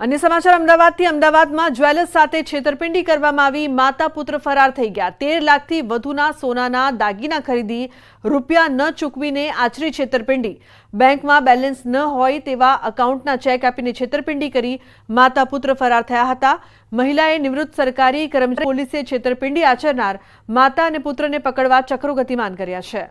અન્ય સમાચાર અમદાવાદથી. અમદાવાદમાં જ્વેલર્સ સાથે છેતરપિંડી કરવામાં આવી. માતા પુત્ર ફરાર થઈ ગયા. તેર લાખથી વધુના સોનાના દાગીના ખરીદી રૂપિયા ન ચૂકવીને આચરી છેતરપિંડી. બેંકમાં બેલેન્સ ન હોય તેવા અકાઉન્ટના ચેક આપીને છેતરપિંડી કરી માતા પુત્ર ફરાર થયા હતા. મહિલાએ નિવૃત્ત સરકારી કર્મચારી પોલીસે છેતરપિંડી આચરનાર માતા અને પુત્રને પકડવા ચક્રો ગતિમાન કર્યા છે.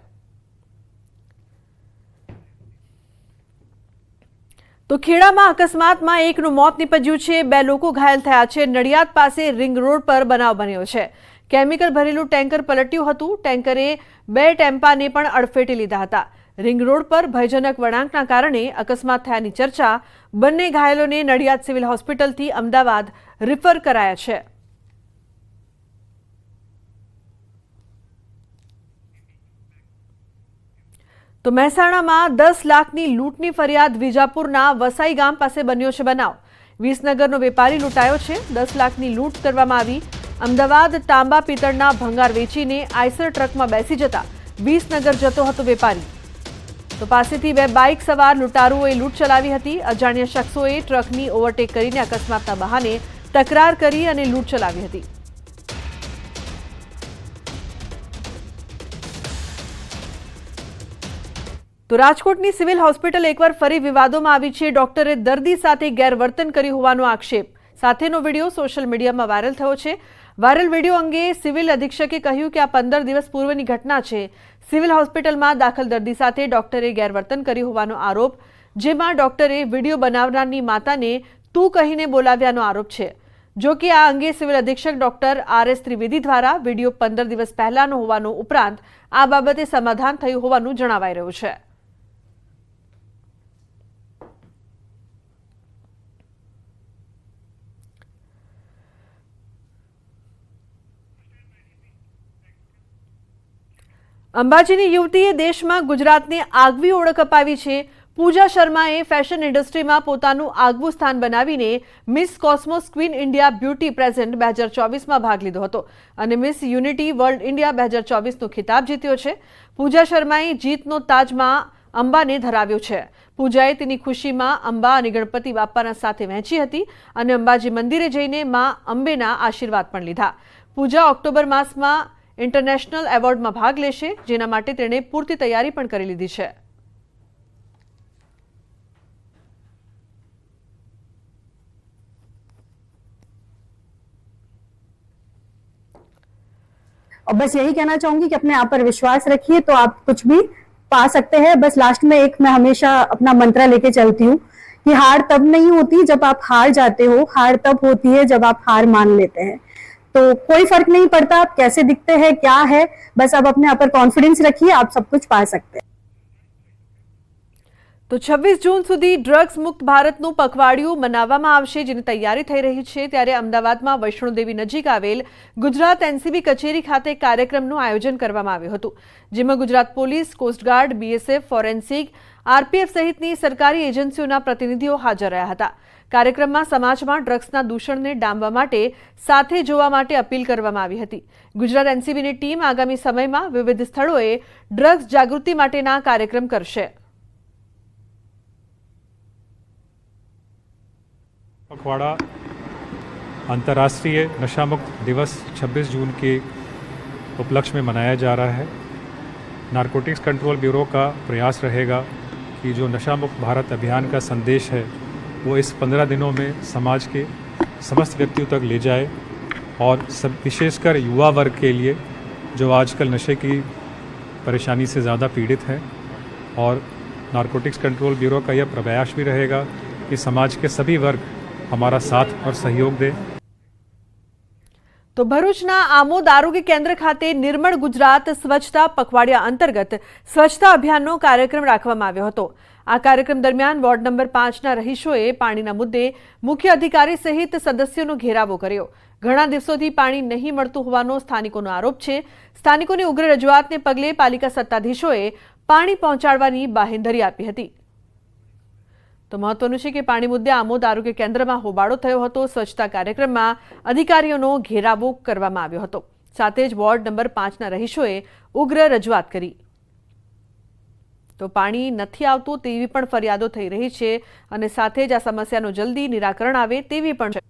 તો ખેડામાં અકસ્માતમાં એકનું મોત નીપજ્યું છે. બે લોકો ઘાયલ થયા છે. નડિયાદ પાસે રિંગ રોડ પર બનાવ બન્યો છે. કેમિકલ ભરેલું ટેન્કર પલટ્યું હતું. ટેન્કરે બે ટેમ્પાને પણ અડફેટે લીધા હતા. રિંગ રોડ પર ભયજનક વળાંકના કારણે અકસ્માત થયાની ચર્ચા બંને ઘાયલોને નડિયાદ સિવિલ હોસ્પિટલથી અમદાવાદ રિફર કરાયા છે. તો મહેસાણામાં દસ લાખની લૂંટની ફરિયાદ વિજાપુરના વસાઈ ગામ પાસે બન્યો છે બનાવ. વિસનગરનો વેપારી લૂંટાયો છે. દસ લાખની લૂંટ કરવામાં આવી. અમદાવાદ તાંબા પિત્તળના ભંગાર વેચીને આઈસર ટ્રકમાં બેસી જતા વિસનગર જતો હતો વેપારી. તો પાસેથી બે બાઇક સવાર લૂંટારુઓએ લૂંટ ચલાવી હતી. અજાણ્યા શખ્સોએ ટ્રકની ઓવરટેક કરીને અકસ્માતના બહાને તકરાર કરી અને લૂંટ ચલાવી હતી. તો રાજકોટની સિવિલ હોસ્પિટલ એકવાર ફરી વિવાદોમાં આવી છે. ડોક્ટરે દર્દી સાથે ગેરવર્તન કર્યું હોવાનો આક્ષેપ. સાથેનો વીડિયો સોશિયલ મીડિયામાં વાયરલ થયો છે. વાયરલ વીડિયો અંગે સિવિલ અધિક્ષકે કહ્યું કે આ પંદર દિવસ પૂર્વની ઘટના છે. સિવિલ હોસ્પિટલમાં દાખલ દર્દી સાથે ડોક્ટરે ગેરવર્તન કર્યું હોવાનો આરોપ, જેમાં ડોક્ટરે વીડિયો બનાવનારની માતાને તું કહીને બોલાવ્યાનો આરોપ છે. જો કે આ અંગે સિવિલ અધિક્ષક ડોક્ટર આર એસ ત્રિવેદી દ્વારા વીડિયો પંદર દિવસ પહેલાનો હોવાનો ઉપરાંત આ બાબતે સમાધાન થયું હોવાનું જણાવાઈ રહ્યું છે. અંબાજીની યુવતીએ દેશમાં ગુજરાતને આગવી ઓળખ અપાવી છે. પૂજા શર્માએ ફેશન ઇન્ડસ્ટ્રીમાં પોતાનું આગવું સ્થાન બનાવીને Miss Cosmos Queen India beauty present બે હજાર ચોવીસમાં ભાગ લીધો હતો અને મિસ યુનિટી વર્લ્ડ ઇન્ડિયા બે હજાર ચોવીસનો ખિતાબ જીત્યો છે. પૂજા શર્માએ જીતનો તાજમાં અંબાને ધરાવ્યો છે. પૂજાએ તેની ખુશીમાં અંબા અને ગણપતિ બાપાના સાથે વહેંચી હતી અને અંબાજી મંદિરે જઈને મા અંબેના આશીર્વાદ પણ લીધા. પૂજા ઓક્ટોબર માસમાં ઇન્ટરનેશનલ એવોર્ડમાં ભાગ લેશે જેના માટે તેણે પૂરતી તૈયારી પણ કરી લીધી છે और बस यही कहना चाहूंगी कि अपने आप पर विश्वास रखिए तो आप कुछ भी पा सकते हैं बस लास्ट में एक मैं हमेशा अपना मंत्र लेके चलती हूँ कि हार तब नहीं होती जब आप हार जाते हो हार तब होती है जब आप हार मान लेते हैं तो कोई फर्क नहीं पड़ता आप कैसे दिखते हैं क्या है बस आप अपने आप पर कॉन्फिडेंस रखिए आप सब कुछ पा सकते हैं તો છવ્વીસ જૂન સુધી ડ્રગ્સ મુક્ત ભારતનું પખવાડિયું મનાવવામાં આવશે જેની તૈયારી થઈ રહી છે ત્યારે અમદાવાદમાં વૈષ્ણોદેવી નજીક આવેલ ગુજરાત એનસીબી કચેરી ખાતે કાર્યક્રમનું આયોજન કરવામાં આવ્યું હતું જેમાં Gujarat police coastguard BSF forensic RPF સહિતની સરકારી એજન્સીઓના પ્રતિનિધિઓ હાજર રહ્યા હતા કાર્યક્રમમાં સમાજમાં ડ્રગ્સના દૂષણને ડામવા માટે સાથે જોવા માટે અપીલ કરવામાં આવી હતી ગુજરાત એનસીબીની ટીમ આગામી સમયમાં વિવિધ સ્થળોએ ડ્રગ્સ જાગૃતિ માટેના કાર્યક્રમ કરશે पखवाड़ा अंतर्राष्ट्रीय नशा मुक्त दिवस 26 जून के उपलक्ष्य में मनाया जा रहा है नारकोटिक्स कंट्रोल ब्यूरो का प्रयास रहेगा कि जो नशा मुक्त भारत अभियान का संदेश है वो इस पंद्रह दिनों में समाज के समस्त व्यक्तियों तक ले जाए और सब विशेषकर युवा वर्ग के लिए, जो आजकल नशे की परेशानी से ज़्यादा पीड़ित हैं और नारकोटिक्स कंट्रोल ब्यूरो का यह प्रयास भी रहेगा कि समाज के सभी वर्ग हमारा साथ और सहयोग दें। તો ભરૂચના આમોદ આરોગ્ય કેન્દ્ર ખાતે નિર્મળ ગુજરાત સ્વચ્છતા પખવાડિયા અંતર્ગત સ્વચ્છતા અભિયાનનો કાર્યક્રમ રાખવામાં આવ્યો હતો. આ કાર્યક્રમ દરમિયાન વોર્ડ નંબર પાંચના રહીશોએ પાણીના મુદ્દે મુખ્ય અધિકારી સહિત સદસ્યોનો ઘેરાવો કર્યો. ઘણા દિવસોથી પાણી નહીં મળતું હોવાનો સ્થાનિકોનો આરોપ છે. સ્થાનિકોની ઉગ્ર રજૂઆતને પગલે પાલિકા સત્તાધીશોએ પાણી પહોંચાડવાની બાહેંધરી આપી હતી. તો મહત્વનું છે કે પાણી મુદ્દે આમોદ આરોગ્ય કેન્દ્રમાં હોબાળો થયો હતો. સ્વચ્છતા કાર્યક્રમમાં અધિકારીઓનો ઘેરાવો કરવામાં આવ્યો હતો. સાથે જ વોર્ડ નંબર પાંચના રહીશોએ ઉગ્ર રજૂઆત કરી. તો પાણી નથી આવતું તેવી પણ ફરિયાદો થઈ રહી છે અને સાથે જ આ સમસ્યાનું જલ્દી નિરાકરણ આવે તેવી પણ છે.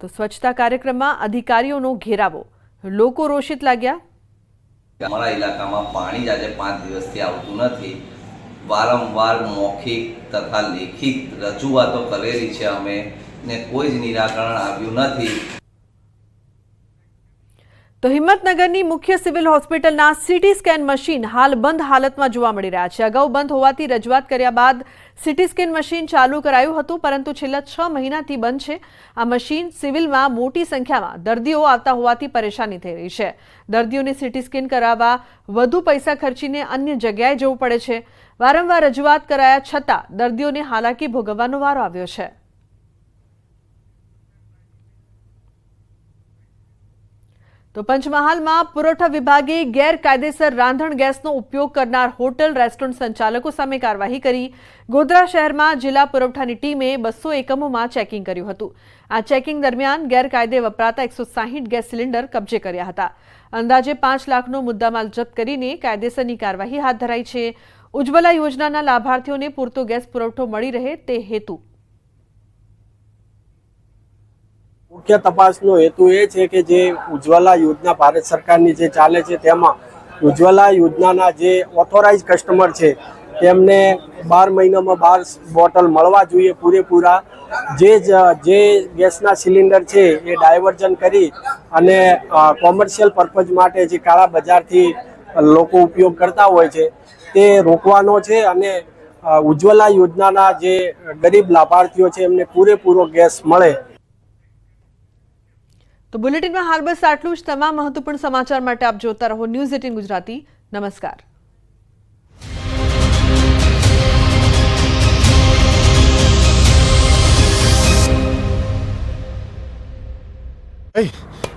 તો સ્વચ્છતા કાર્યક્રમમાં અધિકારીઓનો ઘેરાવો. લોકો રોષિત લાગ્યા. અમારા ઇલાકામાં પાણી જ આજે પાંચ દિવસથી આવતું નથી. વારંવાર મૌખિક તથા લેખિત રજૂઆતો કરેલી છે અમે ને કોઈ જ નિરાકરણ આવ્યું નથી. તો હિંમતનગરની મુખ્ય સિવિલ હોસ્પિટલના સીટી સ્કેન મશીન હાલ બંધ હાલતમાં જોવા મળી રહ્યા છે. અગાઉ બંધ હોવાથી રજૂઆત કર્યા બાદ સીટી સ્કેન મશીન ચાલુ કરાયું હતું, પરંતુ છેલ્લા છ મહિનાથી બંધ છે. આ મશીન સિવિલમાં મોટી સંખ્યામાં દર્દીઓ આવતા હોવાથી પરેશાની થઈ રહી છે. દર્દીઓને સીટી સ્કેન કરાવવા વધુ પૈસા ખર્ચીને અન્ય જગ્યાએ જવું પડે છે. વારંવાર રજૂઆત કરાયા છતાં દર્દીઓને હાલાકી ભોગવવાનો વારો આવ્યો છે. તો પંચમહાલમાં પુરવઠા વિભાગે ગેરકાયદેસર રાંધણ ગેસનો ઉપયોગ કરનાર હોટલ રેસ્ટોરન્ટ સંચાલકો સામે કાર્યવાહી કરી. ગોધરા શહેરમાં જિલ્લા પુરવઠાની ટીમે બસો એકમોમાં ચેકિંગ કર્યું હતું. આ ચેકિંગ દરમિયાન ગેરકાયદે વપરાતા એકસો ગેસ સિલિન્ડર કબજે કર્યા હતા. અંદાજે પાંચ લાખનો મુદ્દામાલ જપ્ત કરીને કાયદેસરની કાર્યવાહી હાથ ધરાઈ છે. ઉજ્જવલા યોજનાના લાભાર્થીઓને પૂરતો ગેસ પુરવઠો મળી રહે તે હેતુ મુખ્ય તપાસનો હેતુ એ છે કે જે ઉજ્જવલા યોજના ભારત સરકારની જે ચાલે છે તેમાં ઉજ્જવલા યોજનાના જે ઓથોરાઇઝ કસ્ટમર છે, તેમને બાર મહિનામાં બાર બોટલ મળવા જોઈએ પૂરેપૂરા. જે જ- ગેસના સિલિન્ડર છે એ ડાયવર્ઝન કરી અને કોમર્શિયલ પર્પઝ માટે જે કાળા બજારથી લોકો ઉપયોગ કરતા હોય છે, તે રોકવાનો છે અને ઉજ્જવલા યોજનાના જે ગરીબ લાભાર્થીઓ છે એમને પૂરેપૂરો ગેસ મળે તો બુલેટિનમાં હાલ બસ આટલું જ. તમામ મહત્વપૂર્ણ સમાચાર માટે આપ જોતા રહો ન્યૂઝ એટીન ગુજરાતી. નમસ્કાર.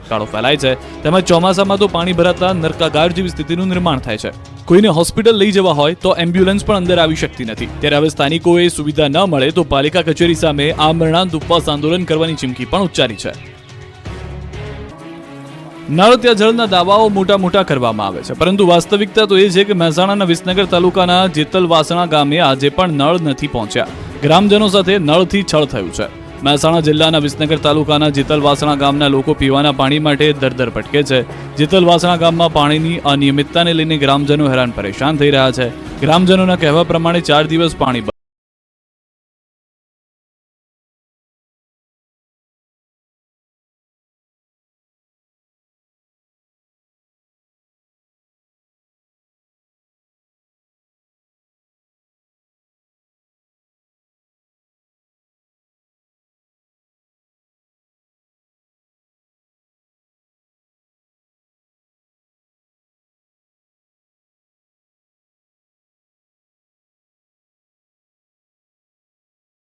કાળો ફેલાય છે. તેમજ ચોમાસામાં તો પાણી ભરાતા નરકાગાર જેવી સ્થિતિનું નિર્માણ થાય છે. કોઈને હોસ્પિટલ લઈ જવા હોય તો એમ્બ્યુલન્સ પણ અંદર આવી શકતી નથી. ત્યારે હવે સ્થાનિકોએ સુવિધા ન મળે તો પાલિકા કચેરી સામે આ મરણાંત ઉપવાસ આંદોલન કરવાની ચીમકી પણ ઉચ્ચારી છે. નળ ત્યાં જળના દાવાઓ મોટા મોટા કરવામાં આવે છે. પરંતુ વાસ્તવિકતા તો એ છે કે મહેસાણાના વિસનગર તાલુકાના જેતલવાસણા ગામે આજે પણ નળ નથી પહોંચ્યા. ગ્રામજનો સાથે નળથી છળ થયું છે. મહેસાણા જિલ્લાના વિસનગર તાલુકાના જેતલવાસણા ગામના લોકો પીવાના પાણી માટે દરદર ભટકે છે. જેતલવાસણા ગામમાં પાણીની અનિયમિતતાને લઈને ગ્રામજનો હેરાન પરેશાન થઈ રહ્યા છે. ગ્રામજનોના કહેવા પ્રમાણે ચાર દિવસ પાણી